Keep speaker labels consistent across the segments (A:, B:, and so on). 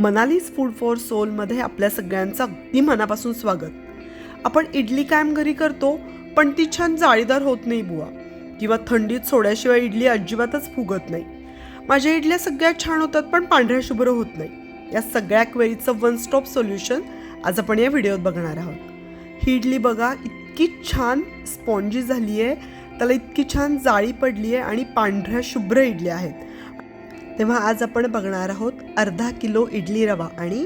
A: मनालीज food for सोलमध्ये आपल्या सगळ्यांचं अगदी मनापासून स्वागत. आपण इडली कायम घरी करतो पण ती छान जाळीदार होत नाही बुवा. किंवा थंडीत सोड्याशिवाय इडली अजिबातच फुगत नाही. माझ्या इडल्या सगळ्या छान होतात पण पांढऱ्या शुभ्र होत नाही. या सगळ्या क्वेरीचं वन स्टॉप सोल्युशन आज आपण या व्हिडिओत बघणार आहोत. ही इडली बघा इतकी छान स्पॉन्जी झाली आहे त्याला इतकी छान जाळी पडली आहे आणि पांढऱ्या शुभ्र इडल्या आहेत. तेव्हा आज आपण बघणार आहोत अर्धा किलो इडली रवा आणि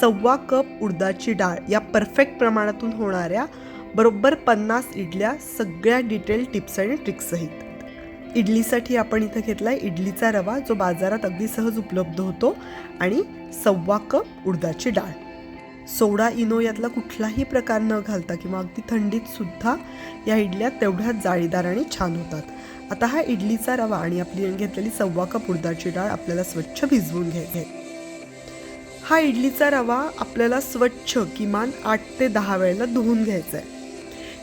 A: सव्वा कप उडदाची डाळ या परफेक्ट प्रमाणातून होणाऱ्या बरोबर पन्नास इडल्या सगळ्या डिटेल टिप्स आणि ट्रिक्ससहित इडलीसाठी आपण इथं घेतला आहे इडलीचा रवा जो बाजारात अगदी सहज उपलब्ध होतो आणि सव्वा कप उडदाची डाळ. सोडा इनो यातला कुठलाही प्रकार न घालता किंवा अगदी थंडीतसुद्धा या इडल्या तेवढ्याच जाळीदार आणि छान होतात. आता हा इडलीचा रवा आणि आपली घेतलेली सव्वा कप उडदाची डाळ आपल्याला स्वच्छ भिजवून घ्यायचे हा इडलीचा रवा आपल्याला स्वच्छ किमान आठ ते दहा वेळेला धुवून घ्यायचा आहे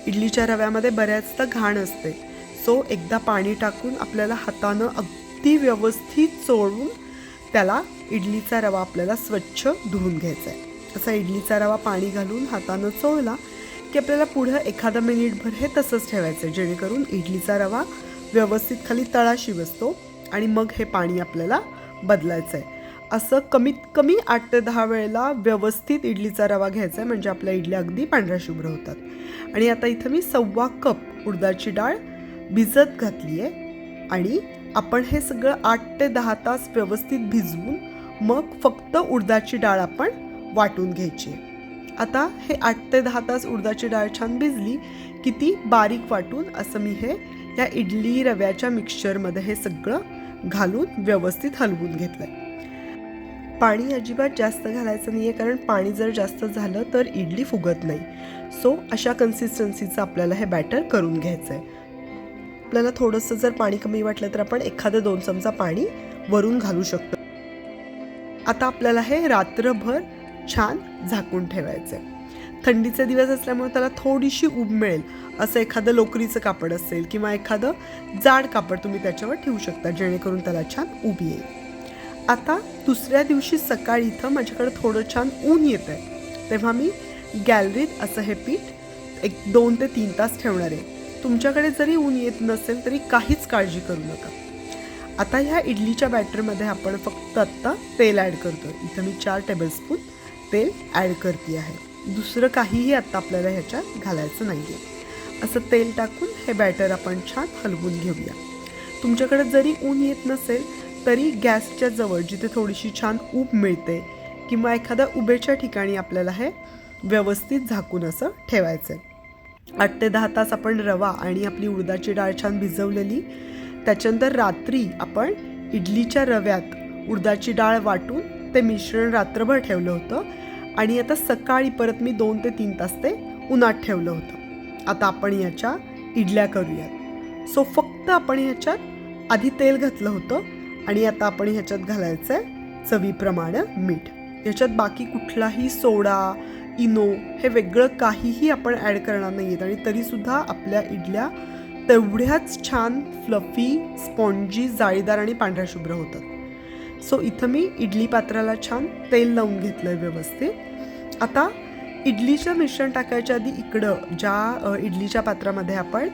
A: इडलीच्या रव्यामध्ये बऱ्याचदा घाण असते. सो एकदा पाणी टाकून आपल्याला हातानं अगदी व्यवस्थित चोळून त्याला इडलीचा रवा आपल्याला स्वच्छ धुवून घ्यायचा आहे असा इडलीचा रवा पाणी घालून हातानं चोळला की आपल्याला पुढं एखादं मिनिटभर हे तसंच ठेवायचं आहे जेणेकरून इडलीचा रवा व्यवस्थित खाली तळाशी बसतो आणि मग हे पाणी आपल्याला बदलायचं आहे असं कमीत कमी आठ ते दहा वेळेला व्यवस्थित इडलीचा रवा घ्यायचा आहे म्हणजे आपल्या इडल्या अगदी पांढऱ्या शुभ्र होतात. आणि आता इथं मी सव्वा कप उडदाची डाळ भिजत घातली आहे आणि आपण हे सगळं आठ ते दहा तास व्यवस्थित भिजवून मग फक्त उडदाची डाळ आपण वाटून घ्यायची. आहे आता हे आठ ते दहा तास उडदाची डाळ छान भिजली की ती बारीक वाटून असं मी हे त्या इडली रव्याच्या मिक्सचरमध्ये हे सगळं घालून व्यवस्थित हलवून घेतलं आहे पाणी अजिबात जास्त घालायचं नाही आहे कारण पाणी जर जास्त झालं तर इडली फुगत नाही. सो अशा कन्सिस्टन्सीचं आपल्याला हे बॅटर करून घ्यायचं आहे आपल्याला थोडंसं जर पाणी कमी वाटलं तर आपण एखादं दोन चमचा पाणी वरून घालू शकतो. आता आपल्याला हे रात्रभर छान झाकून ठेवायचं आहे थंडीचे दिवस असल्यामुळे त्याला थोडीशी ऊब मिळेल. असं एखादं लोकरीचं कापड असेल किंवा एखादं जाड कापड तुम्ही त्याच्यावर ठेवू शकता जेणेकरून त्याला छान उब येईल. आता दुसऱ्या दिवशी सकाळी इथं माझ्याकडे थोडं छान ऊन येत आहे तेव्हा मी गॅलरीत असं हे पीठ एक दोन ते तीन तास ठेवणार आहे. तुमच्याकडे जरी ऊन येत नसेल तरी काहीच काळजी करू नका. आता ह्या इडलीच्या बॅटरमध्ये आपण फक्त आत्ता तेल ॲड करतो इथं मी चार टेबलस्पून तेल ॲड करते आहे. दुसरं काहीही आत्ता आपल्याला ह्याच्यात घालायचं नाही आहे असं तेल टाकून हे बॅटर आपण छान हलवून घेऊया. तुमच्याकडे जरी ऊन येत नसेल तरी गॅसच्या जवळ जिथे थोडीशी छान ऊब मिळते किंवा एखाद्या उभेच्या ठिकाणी आपल्याला हे व्यवस्थित झाकून असं ठेवायचं आहे आठ ते दहा तास आपण रवा आणि आपली उडदाची डाळ छान भिजवलेली त्याच्यानंतर रात्री आपण इडलीच्या रव्यात उडदाची डाळ वाटून ते मिश्रण रात्रभर ठेवलं होतं. आणि आता सकाळी परत मी दोन ते तीन तास ते उन्हात ठेवलं होतं. आता आपण याच्या इडल्या करूयात. सो फक्त आपण ह्याच्यात आधी तेल घातलं होतं आणि आता आपण ह्याच्यात घालायचं आहे चवीप्रमाणे मीठ. ह्याच्यात बाकी कुठलाही सोडा इनो हे वेगळं काहीही आपण ॲड करणार नाही आहेत आणि तरीसुद्धा आपल्या इडल्या तेवढ्याच छान फ्लफी स्पॉन्जी जाळीदार आणि पांढऱ्या शुभ्र होतात. सो इथं मी इडली पात्राला छान तेल लावून घेतलं आहे व्यवस्थित. आता इडलीचं मिश्रण टाकायच्या आधी इकडं ज्या इडलीच्या पात्रामध्ये आपण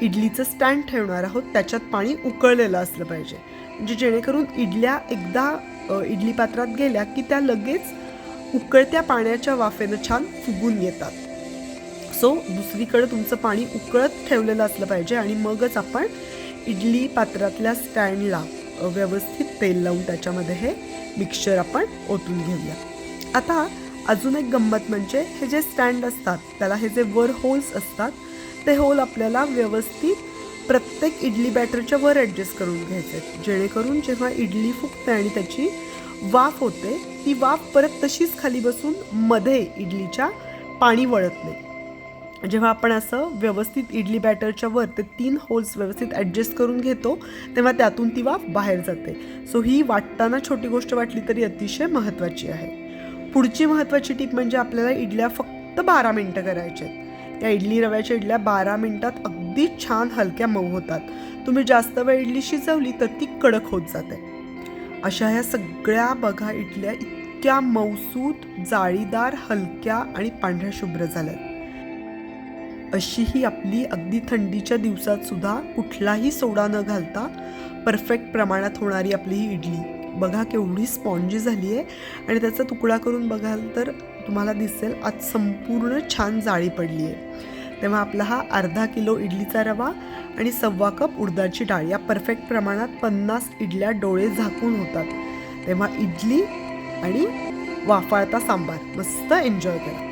A: इडलीचं स्टँड ठेवणार आहोत त्याच्यात पाणी उकळलेलं असलं पाहिजे. म्हणजे जेणेकरून इडल्या एकदा इडली पात्रात गेल्या की त्या लगेच उकळत्या पाण्याच्या वाफेनं छान फुगून येतात. सो दुसरीकडे तुमचं पाणी उकळत ठेवलेलं असलं पाहिजे आणि मगच आपण इडली पात्रातल्या स्टँडला व्यवस्थित तेल लावून त्याच्यामध्ये हे मिक्सचर आपण ओतून घेऊया. आता अजून एक गंमत म्हणजे हे जे स्टँड असतात त्याला हे जे वर होल्स असतात ते होल आपल्याला व्यवस्थित प्रत्येक इडली बॅटरच्या वर ॲडजस्ट करून घ्यायचे आहेत. जेणेकरून जेव्हा इडली फुगते आणि त्याची वाफ होते ती वाफ परत तशीच खाली बसून मध्ये इडलीच्या पाणी वळत नाही. जेव्हा आपण असं व्यवस्थित इडली बॅटरच्या वर ते तीन होल्स व्यवस्थित ॲडजस्ट करून घेतो तेव्हा त्यातून ती वाफ बाहेर जाते. सो ही वाटताना छोटी गोष्ट वाटली तरी अतिशय महत्त्वाची आहे. पुढची महत्त्वाची टीप म्हणजे आपल्याला इडल्या फक्त बारा मिनटं करायच्या आहेत. या इडली रव्याच्या इडल्या बारा मिनटात अगदी छान हलक्या मऊ होतात. तुम्ही जास्त वेळ इडली शिजवली तर ती कडक होत जाते. अशा ह्या सगळ्या बघा इडल्या इतक्या मऊसूत जाळीदार हलक्या आणि पांढऱ्या शुभ्र झाल्यात. अशी ही आपली अगदी थंडीच्या दिवसात सुद्धा कुठलाही सोडा न घालता परफेक्ट प्रमाणात होणारी आपली ही इडली. बघा केवढी स्पॉन्जी झाली आहे. आणि त्याचा तुकडा करून बघाल तर तुम्हाला दिसेल आज संपूर्ण छान जाळी पडली आहे. तेव्हा आपला हा अर्धा किलो इडलीचा रवा आणि सव्वा कप उडदाची डाळ या परफेक्ट प्रमाणात पन्नास इडल्या डोळे झाकून होतात. तेव्हा इडली आणि वाफाळता सांबार. मस्त एन्जॉय करा.